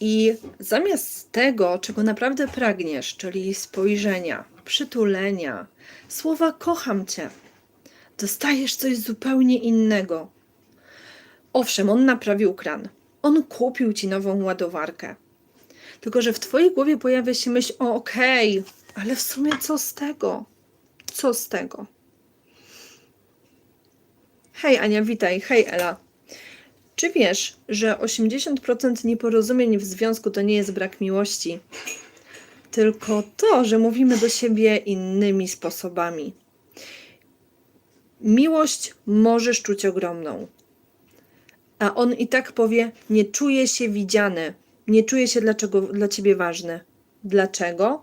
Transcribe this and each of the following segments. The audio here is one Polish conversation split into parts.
I zamiast tego, czego naprawdę pragniesz, czyli spojrzenia, przytulenia, słowa kocham cię, dostajesz coś zupełnie innego. Owszem, on naprawił kran. On kupił ci nową ładowarkę. Tylko, że w twojej głowie pojawia się myśl: o, okej, ale w sumie co z tego? Co z tego? Hej Ania, witaj. Hej Ela. Czy wiesz, że 80% nieporozumień w związku to nie jest brak miłości, tylko to, że mówimy do siebie innymi sposobami? Miłość możesz czuć ogromną, a on i tak powie: Nie czuję się widziany, nie czuję się dlaczego, dla ciebie ważny. Dlaczego?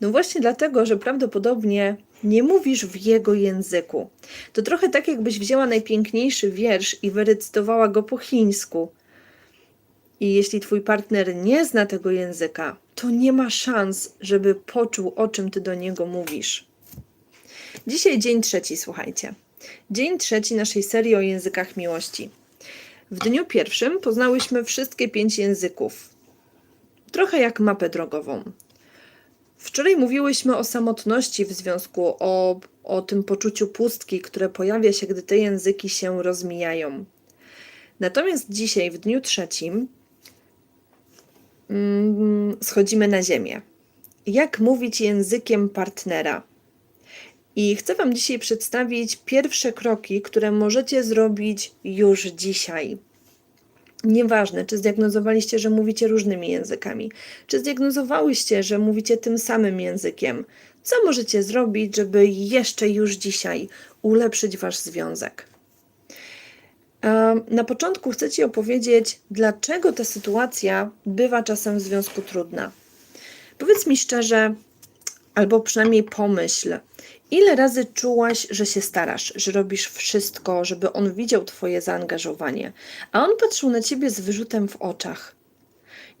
No właśnie dlatego, że prawdopodobnie nie mówisz w jego języku. To trochę tak, jakbyś wzięła najpiękniejszy wiersz i wyrecytowała go po chińsku. I jeśli twój partner nie zna tego języka, to nie ma szans, żeby poczuł, o czym ty do niego mówisz. Dzisiaj dzień trzeci, słuchajcie. Dzień trzeci naszej serii o językach miłości. W dniu pierwszym poznałyśmy wszystkie pięć języków. Trochę jak mapę drogową. Wczoraj mówiłyśmy o samotności w związku, o, o tym poczuciu pustki, które pojawia się, gdy te języki się rozmijają. Natomiast dzisiaj, w dniu trzecim, mm, schodzimy na ziemię. Jak mówić językiem partnera? I chcę Wam dzisiaj przedstawić pierwsze kroki, które możecie zrobić już dzisiaj. Nieważne, czy zdiagnozowaliście, że mówicie różnymi językami, czy zdiagnozowałyście, że mówicie tym samym językiem. Co możecie zrobić, żeby jeszcze już dzisiaj ulepszyć Wasz związek? Na początku chcę Ci opowiedzieć, dlaczego ta sytuacja bywa czasem w związku trudna. Powiedz mi szczerze, albo przynajmniej pomyśl, ile razy czułaś, że się starasz, że robisz wszystko, żeby on widział Twoje zaangażowanie, a on patrzył na Ciebie z wyrzutem w oczach.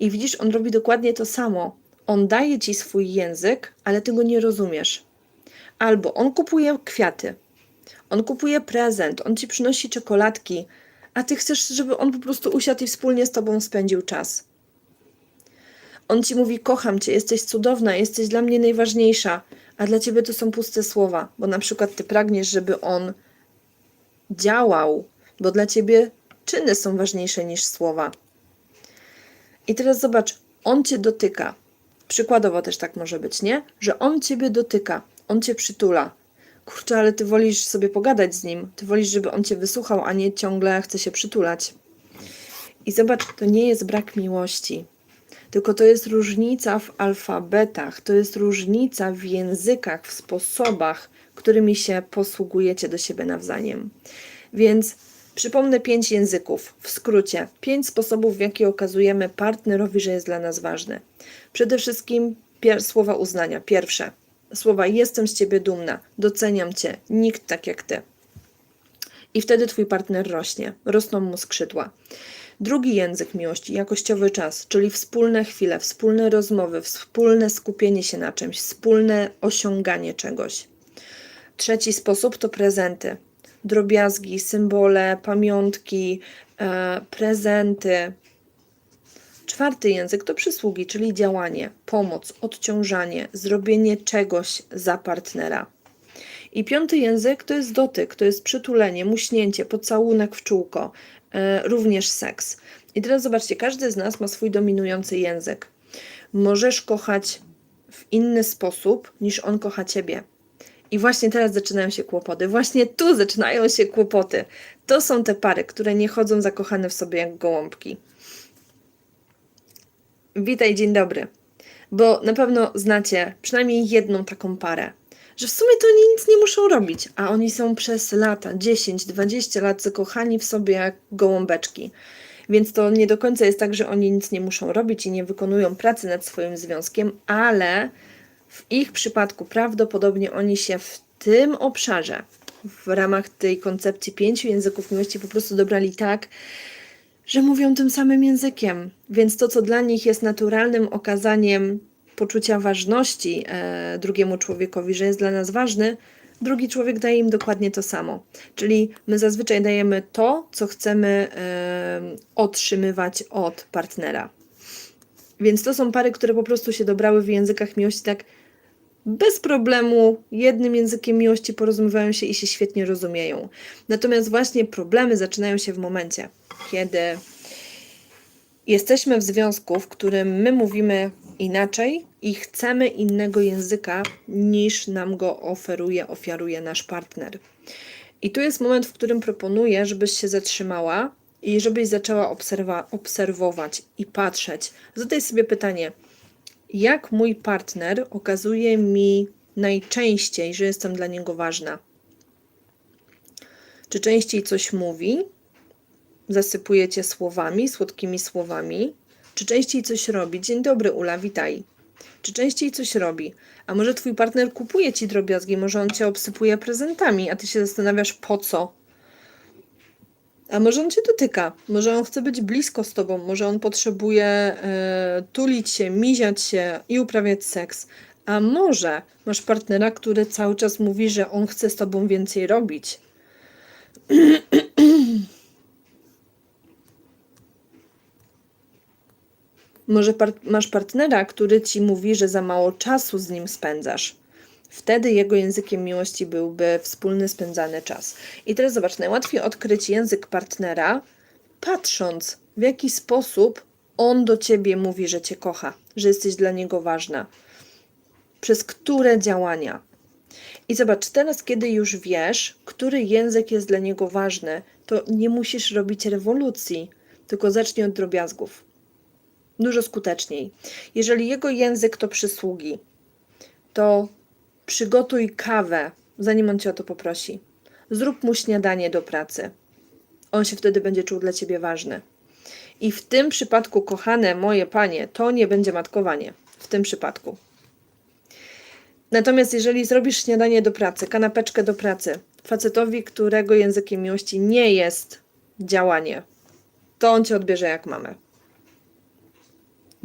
I widzisz, on robi dokładnie to samo. On daje Ci swój język, ale Ty go nie rozumiesz. Albo on kupuje kwiaty, on kupuje prezent, on Ci przynosi czekoladki, a Ty chcesz, żeby on po prostu usiadł i wspólnie z Tobą spędził czas. On ci mówi: Kocham cię, jesteś cudowna, jesteś dla mnie najważniejsza, a dla ciebie to są puste słowa, bo na przykład ty pragniesz, żeby on działał, bo dla ciebie czyny są ważniejsze niż słowa. I teraz zobacz, on cię dotyka. Przykładowo też tak może być, nie? Że on ciebie dotyka, on cię przytula. Kurczę, ale ty wolisz sobie pogadać z nim, ty wolisz, żeby on cię wysłuchał, a nie ciągle chce się przytulać. I zobacz, to nie jest brak miłości tylko to jest różnica w alfabetach, to jest różnica w językach, w sposobach, którymi się posługujecie do siebie nawzajem. Więc przypomnę pięć języków, w skrócie, pięć sposobów, w jaki okazujemy partnerowi, że jest dla nas ważny. Przede wszystkim słowa uznania. Pierwsze, słowa jestem z ciebie dumna, doceniam cię, nikt tak jak ty. I wtedy twój partner rośnie, rosną mu skrzydła. Drugi język miłości, jakościowy czas, czyli wspólne chwile, wspólne rozmowy, wspólne skupienie się na czymś, wspólne osiąganie czegoś. Trzeci sposób to prezenty. Drobiazgi, symbole, pamiątki, e, prezenty. Czwarty język to przysługi, czyli działanie, pomoc, odciążanie, zrobienie czegoś za partnera. I piąty język to jest dotyk, to jest przytulenie, muśnięcie, pocałunek w czółko, również seks. I teraz zobaczcie, każdy z nas ma swój dominujący język. Możesz kochać w inny sposób niż on kocha ciebie. I właśnie teraz zaczynają się kłopoty. Właśnie tu zaczynają się kłopoty. To są te pary, które nie chodzą zakochane w sobie jak gołąbki. Witaj, dzień dobry. Bo na pewno znacie przynajmniej jedną taką parę, że w sumie to oni nic nie muszą robić, a oni są przez lata, 10, 20 lat zakochani w sobie jak gołąbeczki. Więc to nie do końca jest tak, że oni nic nie muszą robić i nie wykonują pracy nad swoim związkiem, ale w ich przypadku prawdopodobnie oni się w tym obszarze, w ramach tej koncepcji pięciu języków miłości, po prostu dobrali tak, że mówią tym samym językiem. Więc to, co dla nich jest naturalnym okazaniem poczucia ważności e, drugiemu człowiekowi, że jest dla nas ważny, drugi człowiek daje im dokładnie to samo. Czyli my zazwyczaj dajemy to, co chcemy e, otrzymywać od partnera. Więc to są pary, które po prostu się dobrały w językach miłości tak bez problemu, jednym językiem miłości porozumiewają się i się świetnie rozumieją. Natomiast właśnie problemy zaczynają się w momencie, kiedy jesteśmy w związku, w którym my mówimy inaczej i chcemy innego języka niż nam go oferuje, ofiaruje nasz partner. I tu jest moment, w którym proponuję, żebyś się zatrzymała i żebyś zaczęła obserwa- obserwować i patrzeć. Zadaj sobie pytanie, jak mój partner okazuje mi najczęściej, że jestem dla niego ważna? Czy częściej coś mówi? Zasypuje cię słowami, słodkimi słowami? Czy częściej coś robi? Dzień dobry, Ula, witaj. Czy częściej coś robi? A może twój partner kupuje ci drobiazgi, może on cię obsypuje prezentami, a ty się zastanawiasz po co? A może on cię dotyka, może on chce być blisko z tobą, może on potrzebuje e, tulić się, miziać się i uprawiać seks. A może masz partnera, który cały czas mówi, że on chce z tobą więcej robić. Może par- masz partnera, który ci mówi, że za mało czasu z nim spędzasz. Wtedy jego językiem miłości byłby wspólny spędzany czas. I teraz zobacz, najłatwiej odkryć język partnera, patrząc w jaki sposób on do ciebie mówi, że cię kocha, że jesteś dla niego ważna. Przez które działania. I zobacz, teraz, kiedy już wiesz, który język jest dla niego ważny, to nie musisz robić rewolucji, tylko zacznij od drobiazgów dużo skuteczniej. Jeżeli jego język to przysługi, to przygotuj kawę, zanim on cię o to poprosi. Zrób mu śniadanie do pracy. On się wtedy będzie czuł dla ciebie ważny. I w tym przypadku, kochane moje panie, to nie będzie matkowanie. W tym przypadku. Natomiast jeżeli zrobisz śniadanie do pracy, kanapeczkę do pracy, facetowi, którego językiem miłości nie jest działanie, to on cię odbierze jak mamę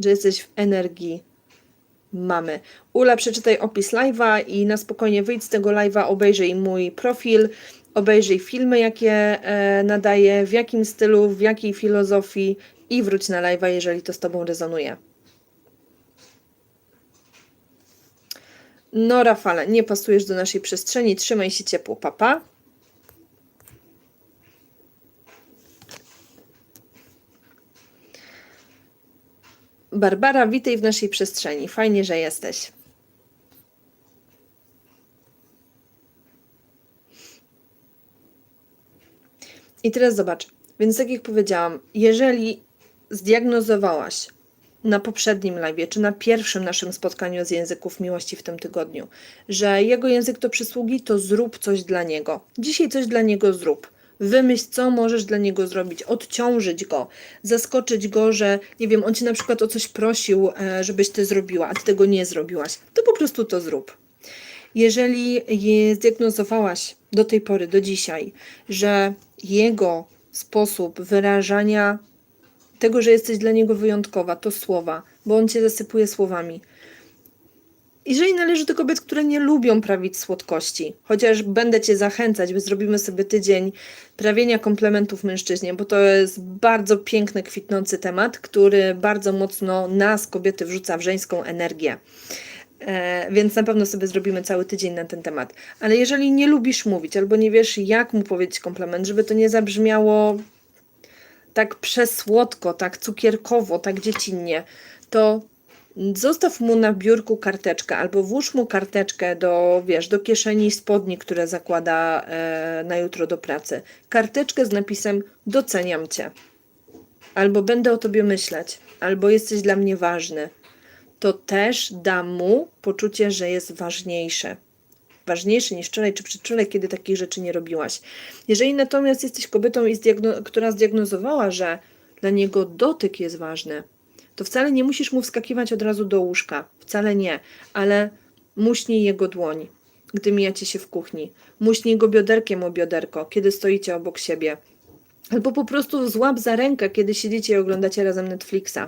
że jesteś w energii mamy. Ula, przeczytaj opis live'a i na spokojnie wyjdź z tego live'a, obejrzyj mój profil, obejrzyj filmy, jakie e, nadaję, w jakim stylu, w jakiej filozofii i wróć na live'a, jeżeli to z Tobą rezonuje. No, Rafale, nie pasujesz do naszej przestrzeni, trzymaj się ciepło, papa. Barbara, witaj w naszej przestrzeni. Fajnie, że jesteś. I teraz zobacz. Więc tak jak powiedziałam, jeżeli zdiagnozowałaś na poprzednim live, czy na pierwszym naszym spotkaniu z języków miłości w tym tygodniu, że jego język to przysługi, to zrób coś dla niego. Dzisiaj coś dla niego zrób. Wymyśl, co możesz dla niego zrobić, odciążyć go, zaskoczyć go, że nie wiem, on cię na przykład o coś prosił, e, żebyś ty zrobiła, a ty tego nie zrobiłaś, to po prostu to zrób. Jeżeli je zdiagnozowałaś do tej pory, do dzisiaj, że jego sposób wyrażania tego, że jesteś dla niego wyjątkowa, to słowa, bo on cię zasypuje słowami, jeżeli należy do kobiet, które nie lubią prawić słodkości, chociaż będę Cię zachęcać, by zrobimy sobie tydzień prawienia komplementów mężczyźnie, bo to jest bardzo piękny, kwitnący temat, który bardzo mocno nas, kobiety, wrzuca w żeńską energię. E, więc na pewno sobie zrobimy cały tydzień na ten temat. Ale jeżeli nie lubisz mówić, albo nie wiesz, jak mu powiedzieć komplement, żeby to nie zabrzmiało tak przesłodko, tak cukierkowo, tak dziecinnie, to Zostaw mu na biurku karteczkę albo włóż mu karteczkę do, wiesz, do kieszeni spodni, które zakłada e, na jutro do pracy. Karteczkę z napisem doceniam cię. Albo będę o tobie myśleć, albo jesteś dla mnie ważny. To też da mu poczucie, że jest ważniejsze. Ważniejszy niż wczoraj czy przedwczoraj, kiedy takich rzeczy nie robiłaś. Jeżeli natomiast jesteś kobietą, która zdiagnozowała, że dla niego dotyk jest ważny, to wcale nie musisz mu wskakiwać od razu do łóżka. Wcale nie, ale muśnij jego dłoń, gdy mijacie się w kuchni. Muśnij go bioderkiem o bioderko, kiedy stoicie obok siebie. Albo po prostu złap za rękę, kiedy siedzicie i oglądacie razem Netflixa.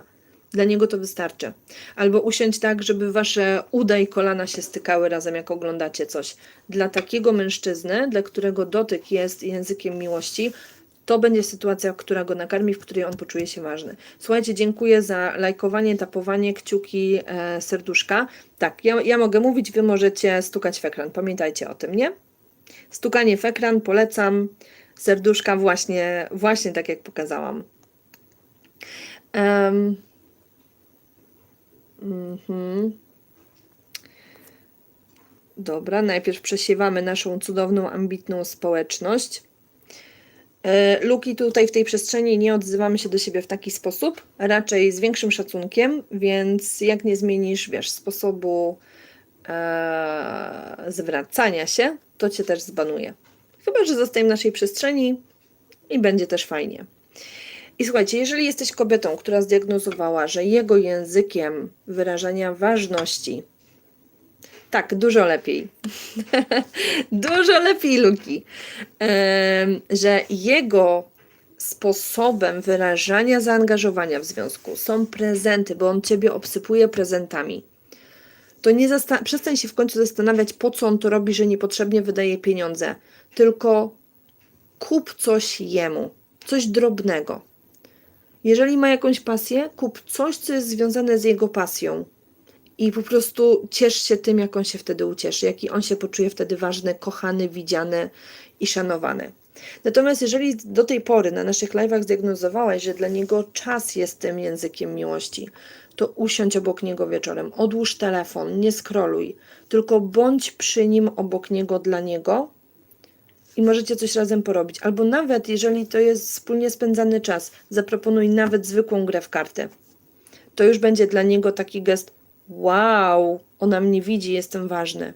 Dla niego to wystarczy. Albo usiądź tak, żeby wasze uda i kolana się stykały razem, jak oglądacie coś. Dla takiego mężczyzny, dla którego dotyk jest językiem miłości, to będzie sytuacja, która go nakarmi, w której on poczuje się ważny. Słuchajcie, dziękuję za lajkowanie, tapowanie, kciuki, e, serduszka. Tak, ja, ja mogę mówić, wy możecie stukać w ekran. Pamiętajcie o tym, nie? Stukanie w ekran, polecam. Serduszka właśnie, właśnie tak jak pokazałam. Um. Dobra, najpierw przesiewamy naszą cudowną, ambitną społeczność. E, Luki tutaj w tej przestrzeni nie odzywamy się do siebie w taki sposób, raczej z większym szacunkiem, więc jak nie zmienisz, wiesz, sposobu e, zwracania się, to cię też zbanuje. Chyba, że zostaje w naszej przestrzeni i będzie też fajnie. I słuchajcie, jeżeli jesteś kobietą, która zdiagnozowała, że jego językiem wyrażania ważności, tak, dużo lepiej, dużo lepiej, Luki, że jego sposobem wyrażania zaangażowania w związku są prezenty, bo on ciebie obsypuje prezentami. To nie przestań się w końcu zastanawiać, po co on to robi, że niepotrzebnie wydaje pieniądze, tylko kup coś jemu, coś drobnego. Jeżeli ma jakąś pasję, kup coś, co jest związane z jego pasją. I po prostu ciesz się tym, jak on się wtedy ucieszy, jaki on się poczuje wtedy ważny, kochany, widziany i szanowany. Natomiast jeżeli do tej pory na naszych live'ach zdiagnozowałaś, że dla niego czas jest tym językiem miłości, to usiądź obok niego wieczorem, odłóż telefon, nie skroluj, tylko bądź przy nim obok niego dla niego i możecie coś razem porobić. Albo nawet, jeżeli to jest wspólnie spędzany czas, zaproponuj nawet zwykłą grę w karty. To już będzie dla niego taki gest: Wow, ona mnie widzi, jestem ważny.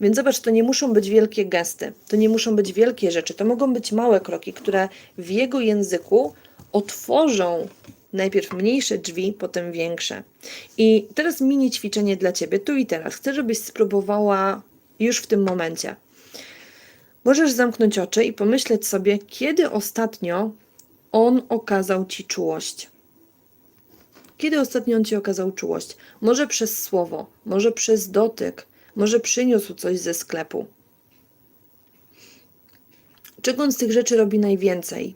Więc zobacz, to nie muszą być wielkie gesty, to nie muszą być wielkie rzeczy, to mogą być małe kroki, które w jego języku otworzą najpierw mniejsze drzwi, potem większe. I teraz mini ćwiczenie dla ciebie, tu i teraz. Chcę, żebyś spróbowała już w tym momencie. Możesz zamknąć oczy i pomyśleć sobie, kiedy ostatnio on okazał ci czułość. Kiedy ostatnio on ci okazał czułość? Może przez słowo, może przez dotyk, może przyniósł coś ze sklepu. Czego on z tych rzeczy robi najwięcej?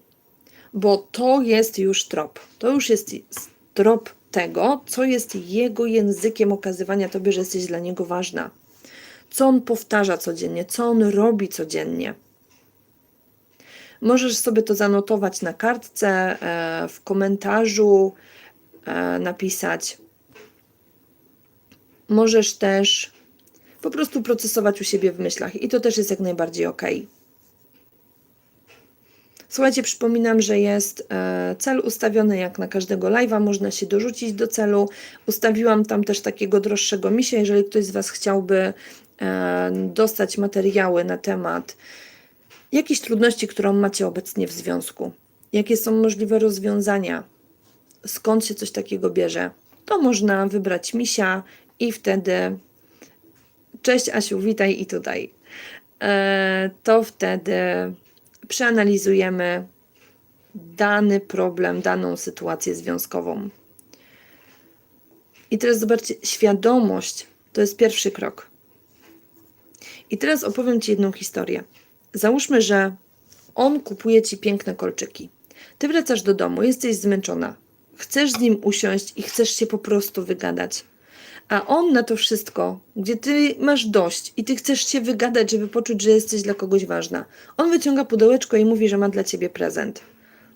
Bo to jest już trop. To już jest trop tego, co jest jego językiem okazywania tobie, że jesteś dla niego ważna. Co on powtarza codziennie, co on robi codziennie. Możesz sobie to zanotować na kartce, e, w komentarzu, napisać. Możesz też po prostu procesować u siebie w myślach i to też jest jak najbardziej ok. Słuchajcie, przypominam, że jest e, cel ustawiony jak na każdego live'a, można się dorzucić do celu. Ustawiłam tam też takiego droższego misia, jeżeli ktoś z Was chciałby e, dostać materiały na temat jakichś trudności, którą macie obecnie w związku, jakie są możliwe rozwiązania, skąd się coś takiego bierze, to można wybrać misia i wtedy cześć Asiu, witaj i tutaj. E, to wtedy przeanalizujemy dany problem, daną sytuację związkową. I teraz zobaczcie, świadomość to jest pierwszy krok. I teraz opowiem Ci jedną historię. Załóżmy, że on kupuje Ci piękne kolczyki. Ty wracasz do domu, jesteś zmęczona. Chcesz z nim usiąść i chcesz się po prostu wygadać. A on na to wszystko, gdzie ty masz dość i ty chcesz się wygadać, żeby poczuć, że jesteś dla kogoś ważna. On wyciąga pudełeczko i mówi, że ma dla ciebie prezent.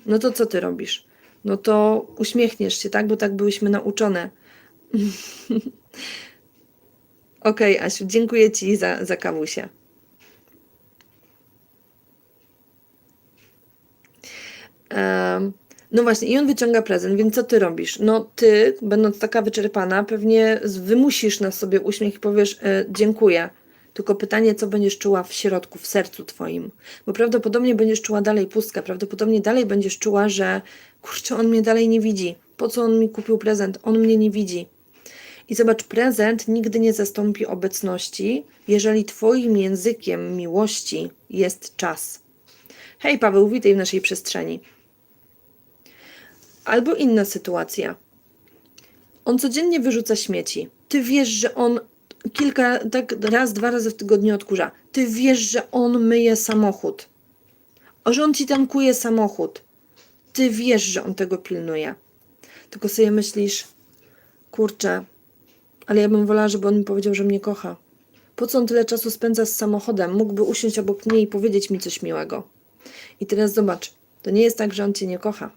No to co ty robisz? No to uśmiechniesz się, tak? Bo tak byłyśmy nauczone. Okej, okay, Asiu, dziękuję ci za, za kawusie. Um, no właśnie, i on wyciąga prezent, więc co ty robisz? No ty, będąc taka wyczerpana, pewnie wymusisz na sobie uśmiech i powiesz e, dziękuję. Tylko pytanie, co będziesz czuła w środku, w sercu twoim. Bo prawdopodobnie będziesz czuła dalej pustkę, prawdopodobnie dalej będziesz czuła, że kurczę, on mnie dalej nie widzi. Po co on mi kupił prezent? On mnie nie widzi. I zobacz, prezent nigdy nie zastąpi obecności, jeżeli twoim językiem miłości jest czas. Hej Paweł, witaj w naszej przestrzeni. Albo inna sytuacja. On codziennie wyrzuca śmieci. Ty wiesz, że on kilka, tak raz, dwa razy w tygodniu odkurza. Ty wiesz, że on myje samochód. o, że on ci tankuje samochód. Ty wiesz, że on tego pilnuje. Tylko sobie myślisz, kurczę, ale ja bym wolała, żeby on mi powiedział, że mnie kocha. Po co on tyle czasu spędza z samochodem? Mógłby usiąść obok mnie i powiedzieć mi coś miłego. I teraz zobacz, to nie jest tak, że on cię nie kocha.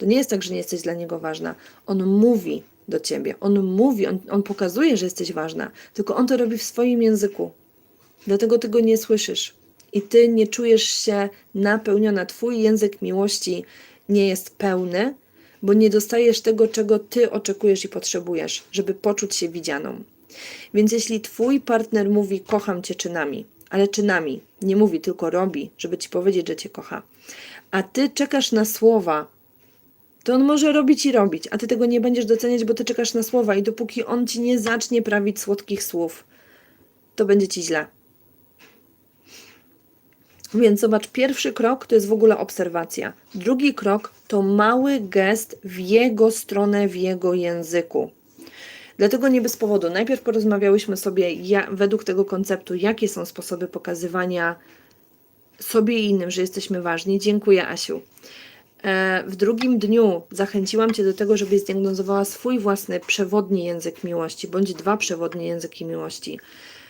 To nie jest tak, że nie jesteś dla niego ważna. On mówi do ciebie, on mówi, on, on pokazuje, że jesteś ważna, tylko on to robi w swoim języku. Dlatego ty go nie słyszysz. I ty nie czujesz się napełniona. Twój język miłości nie jest pełny, bo nie dostajesz tego, czego ty oczekujesz i potrzebujesz, żeby poczuć się widzianą. Więc jeśli twój partner mówi kocham cię czynami, ale czynami, nie mówi, tylko robi, żeby ci powiedzieć, że cię kocha, a ty czekasz na słowa, to on może robić i robić, a ty tego nie będziesz doceniać, bo ty czekasz na słowa i dopóki on ci nie zacznie prawić słodkich słów, to będzie ci źle. Więc zobacz, pierwszy krok to jest w ogóle obserwacja. Drugi krok to mały gest w jego stronę, w jego języku. Dlatego nie bez powodu. Najpierw porozmawiałyśmy sobie ja, według tego konceptu, jakie są sposoby pokazywania sobie i innym, że jesteśmy ważni. Dziękuję, Asiu. E, W drugim dniu zachęciłam Cię do tego, żebyś zdiagnozowała swój własny przewodni język miłości, bądź dwa przewodnie języki miłości.